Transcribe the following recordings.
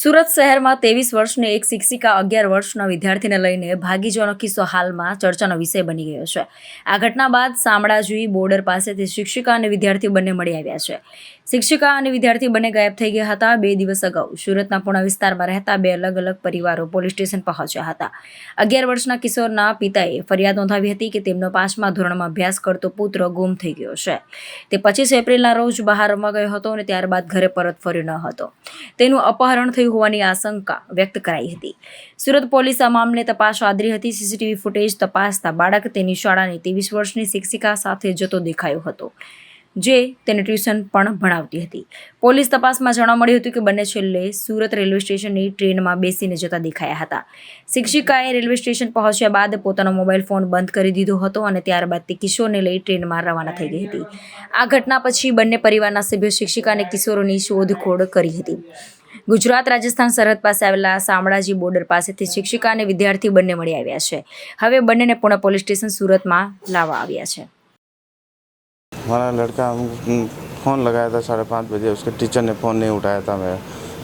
સુરત શહેરમાં ત્રેવીસ વર્ષની એક શિક્ષિકા અગિયાર વર્ષના વિદ્યાર્થીને લઈને ભાગી જવાનો કિસ્સો હાલમાં ચર્ચાનો વિષય બની ગયો છે. આ ઘટના બાદ શામળાજી બોર્ડર પાસેથી શિક્ષિકા અને વિદ્યાર્થી બંને મળી આવ્યા છે. શિક્ષિકા અને વિદ્યાર્થી બંને ગાયબ થઈ ગયા હતા. બે દિવસ અગાઉ સુરતના પૂણા વિસ્તારમાં રહેતા બે અલગ અલગ પરિવારો પોલીસ સ્ટેશન પહોંચ્યા હતા. અગિયાર વર્ષના કિશોરના પિતાએ ફરિયાદ નોંધાવી હતી કે તેમનો પાંચમા ધોરણમાં અભ્યાસ કરતો પુત્ર ગુમ થઈ ગયો છે. તે પચીસ એપ્રિલના રોજ બહાર રમવા ગયો હતો અને ત્યારબાદ ઘરે પરત ફર્યો ન હતો. તેનું અપહરણ થયું હોવાની આશંકા વ્યક્ત કરાઈ હતી. સુરત પોલીસ આ મામલે તપાસ આદરી હતી. સીસીટીવી ફૂટેજ તપાસતા બાળક તેની શાળાની ત્રેવીસ વર્ષની શિક્ષિકા સાથે જતો દેખાયો હતો. જે તેને ટ્યુશન પણ ભણાવતી હતી. પોલીસ તપાસમાં જાણવા મળ્યું હતું કે બંને છેલ્લે સુરત રેલવે સ્ટેશનની ટ્રેનમાં બેસીને જતા દેખાયા હતા. શિક્ષિકાએ રેલવે સ્ટેશન પહોંચ્યા બાદ પોતાનો મોબાઈલ ફોન બંધ કરી દીધો હતો અને ત્યારબાદ તે કિશોરને લઈ ટ્રેનમાં રવાના થઈ ગઈ હતી. આ ઘટના પછી બંને પરિવારના સભ્યો શિક્ષિકા અને કિશોરોની શોધખોળ કરી હતી. ગુજરાત, રાજસ્થાન, સરહદ પાસે આવેલા શામળાજી બોર્ડર પાસેથી શિક્ષિકા અને વિદ્યાર્થી બંને મળી આવ્યા છે. હવે બંનેને પુણે પોલીસ સ્ટેશન સુરતમાં લાવવા આવ્યા છે. हमारा लड़का हम फ़ोन लगाया था साढ़े पाँच बजे उसके टीचर ने फ़ोन नहीं उठाया था मेरा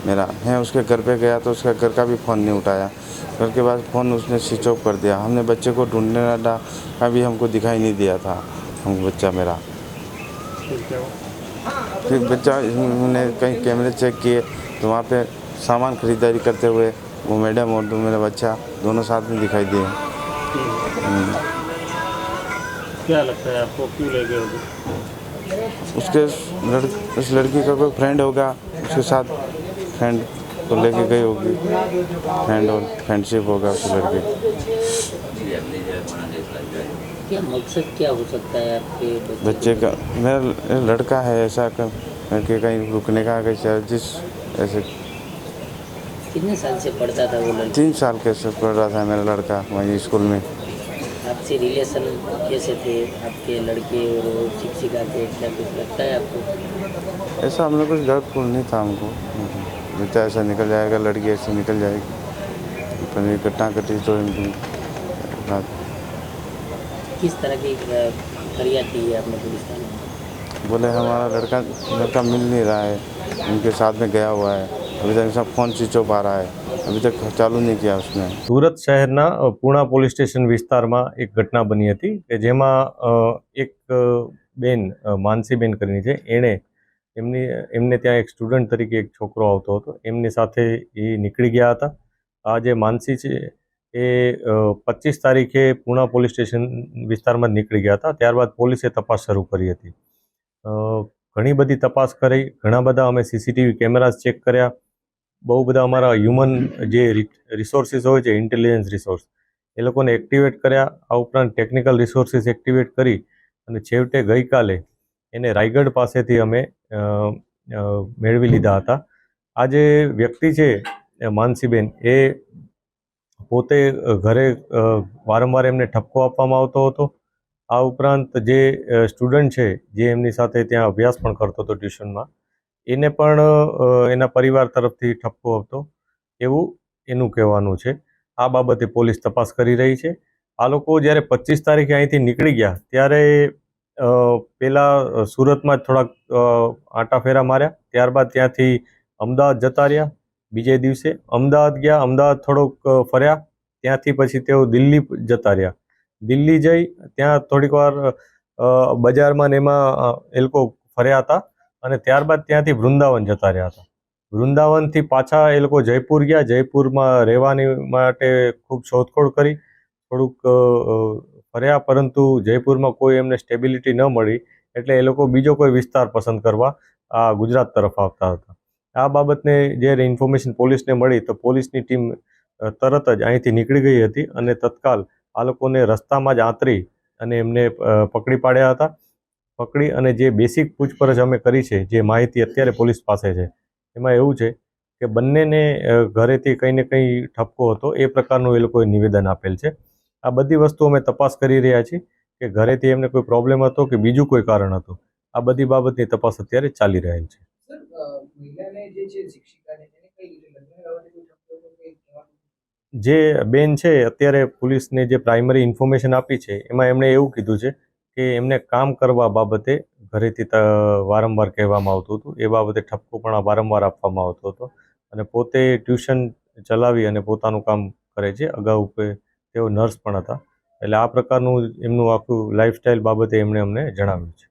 मेरा। मैं उसके घर पे गया तो उसका घर का भी फ़ोन नहीं उठाया। घर के बाद फ़ोन उसने स्विच ऑफ़ कर दिया। हमने बच्चे को ढूँढने लगा कभी हमको दिखाई नहीं दिया था हम बच्चा मेरा। फिर बच्चा हमने कहीं कैमरे चेक किए तो वहाँ पे सामान खरीदारी करते हुए वो मैडम और मेरा बच्चा दोनों साथ में दिखाई दिए। क्या लगता है आपको? क्यों ले गए होगे उसके लड़, उस लड़की का कोई फ्रेंड होगा उसके साथ फ्रेंड को लेके गई होगी। फ्रेंड और फ्रेंडशिप होगा उस लड़के क्या मकसद क्या हो सकता है आपके बच्चे का? मेरा लड़का है ऐसा कर कि कहीं रुकने का कैसे जिस ऐसे। कितने साल से पढ़ता था वो लड़का? तीन साल कैसे पढ़ रहा था मेरा लड़का वहीं स्कूल में। आपसे रिलेशन कैसे थे? आपके लड़के और शिक्षिका के क्या कुछ लगता है आपको? ऐसा हम लोग कुछ डर फूल नहीं था हमको। बच्चा ऐसा निकल जाएगा लड़की ऐसे निकल जाएगी। पर घटना घटी तो किस तरह की फरियाद की है आपने पुलिस बोले हमारा लड़का लड़का मिल नहीं रहा है उनके साथ में गया हुआ है। अभी तक सब फ़ोन स्विच ऑफ आ रहा है अभी तक चालू नहीं किया उसने સુરત શહેરના અ, પૂણા પોલીસ સ્ટેશન વિસ્તારમાં એક ઘટના બની હતી કે જેમાં અ, એક અ, બેન અ, માનસીબેન કરીને છે એણે એમની એમને ત્યાં એક સ્ટુડન્ટ તરીકે એક છોકરો આવતો હતો એમની સાથે એ નીકળી ગયા હતા આ જે માનસી છે એ પચીસ તારીખે પૂણા પોલીસ સ્ટેશન વિસ્તારમાં જ નીકળી ગયા હતા ત્યારબાદ પોલીસે તપાસ શરૂ કરી હતી અ, ઘણી બધી તપાસ કરી ઘણા બધા અમે સીસીટીવી કેમેરાઝ ચેક કર્યા બહુ બધા અમારા હ્યુમન જે રિસોર્સિસ હોય છે ઇન્ટેલિજન્સ રિસોર્સ એ લોકોને એક્ટિવેટ કર્યા. આ ઉપરાંત ટેકનિકલ રિસોર્સિસ એક્ટિવેટ કરી અને છેવટે ગઈકાલે એને રાયગઢ પાસેથી અમે મેળવી લીધા હતા. આ જે વ્યક્તિ છે માનસીબેન, એ પોતે ઘરે વારંવાર એમને ઠપકો આપવામાં આવતો હતો. આ ઉપરાંત જે સ્ટુડન્ટ છે, જે એમની સાથે ત્યાં અભ્યાસ પણ કરતો હતો ટ્યુશનમાં એને પણ એના પરિવાર તરફથી ઠપકો હતો. એવું એનું કહેવાનું છે. આ બાબતે પોલીસ તપાસ કરી રહી છે. આ લોકો જ્યારે પચીસ તારીખે અહીંથી નીકળી ગયા, ત્યારે પહેલાં સુરતમાં થોડાક આંટાફેરા આંટા ફેરા માર્યા. ત્યારબાદ ત્યાંથી અમદાવાદ જતા રહ્યા. બીજે દિવસે અમદાવાદ ગયા. અમદાવાદ થોડોક ફર્યા. ત્યાંથી પછી તેઓ દિલ્હી જતા રહ્યા. દિલ્હી જઈ, ત્યાં થોડીક વાર બજારમાં ને એમાં એ લોકો ફર્યા હતા. અને ત્યારબાદ ત્યાંથી વૃંદાવન જતા રહ્યા હતા. વૃંદાવનથી પાછા એ લોકો જયપુર ગયા. જયપુરમાં રહેવાની માટે ખૂબ શોધખોળ કરી. થોડુંક ફર્યા, પરંતુ જયપુરમાં કોઈ એમને સ્ટેબિલિટી ન મળી, એટલે એ લોકો બીજો કોઈ વિસ્તાર પસંદ કરવા આ ગુજરાત તરફ આવતા હતા. આ બાબતને જ્યારે ઇન્ફોર્મેશન પોલીસને મળી, તો પોલીસની ટીમ તરત જ અહીંથી નીકળી ગઈ હતી અને તત્કાલ આ લોકોને રસ્તામાં જ આંતરી અને એમને પકડી પાડ્યા હતા. પકડી અને જે બેસિક પૂછપરછ અમે કરી છે જે માહિતી અત્યારે પોલીસ પાસે છે એમાં એવું છે કે બંનેને ઘરેથી કંઈ ને કંઈ ઠપકો હતો એ પ્રકારનું એ લોકોએ નિવેદન આપેલ છે. આ બધી વસ્તુ અમે તપાસ કરી રહ્યા છીએ કે ઘરેથી એમને કોઈ પ્રોબ્લેમ હતો કે બીજું કોઈ કારણ હતું? આ બધી બાબતની તપાસ અત્યારે ચાલી રહેલ છે. જે બેન છે અત્યારે પોલીસને જે પ્રાઇમરી ઇન્ફોર્મેશન આપી છે એમાં એમણે એવું કીધું છે કે એમને કામ કરવા બાબતે ઘરેથી વારંવાર કહેવામાં આવતું હતું. એ બાબતે ઠપકો પણ વારંવાર આપવામાં આવતો હતો અને પોતે ટ્યુશન ચલાવી અને પોતાનું કામ કરે છે. અગાઉ તેઓ નર્સ પણ હતા. એટલે આ પ્રકારનું એમનું આખું લાઈફસ્ટાઈલ બાબતે એમણે અમને જણાવ્યું છે.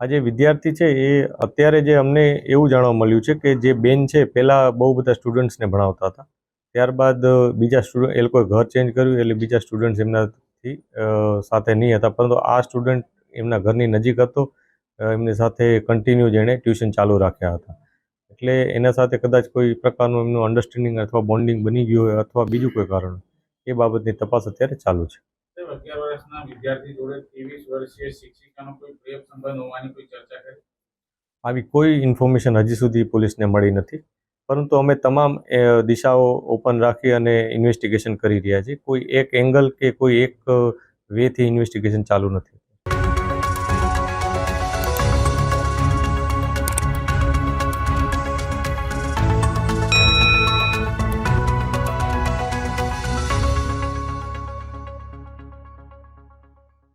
આ જે વિદ્યાર્થી છે એ અત્યારે જે અમને એવું જાણવા મળ્યું છે કે જે બેન છે પહેલાં બહુ બધા સ્ટુડન્ટ્સને ભણાવતા હતા. ત્યારબાદ બીજા સ્ટુડન્ટ એ લોકોએ ઘર ચેન્જ કર્યું એટલે બીજા સ્ટુડન્ટ્સ એમનાથી સાથે નહીં હતા. પરંતુ આ સ્ટુડન્ટ એમના ઘરની નજીક હતો. એમની સાથે કન્ટિન્યુ જેણે ટ્યુશન ચાલુ રાખ્યા હતા. એટલે એના સાથે કદાચ કોઈ પ્રકારનું એમનું અન્ડરસ્ટેન્ડિંગ અથવા બોન્ડિંગ બની ગયું હોય અથવા બીજું કોઈ કારણ એ બાબતની તપાસ અત્યારે ચાલુ છે. અગિયાર વર્ષના વિદ્યાર્થી જોડે ત્રેવીસ વર્ષીય શિક્ષિકાનો કોઈ પ્રેમ સંબંધ હોવાની કોઈ ચર્ચા કરી? આવી કોઈ ઇન્ફોર્મેશન હજી સુધી પોલીસને મળી નથી. પરંતુ અમે તમામ દિશાઓ ઓપન રાખી અને ઇન્વેસ્ટિગેશન કરી રહ્યા છીએ. કોઈ એક એંગલ કે કોઈ એક વેથી ઇન્વેસ્ટિગેશન ચાલુ નથી.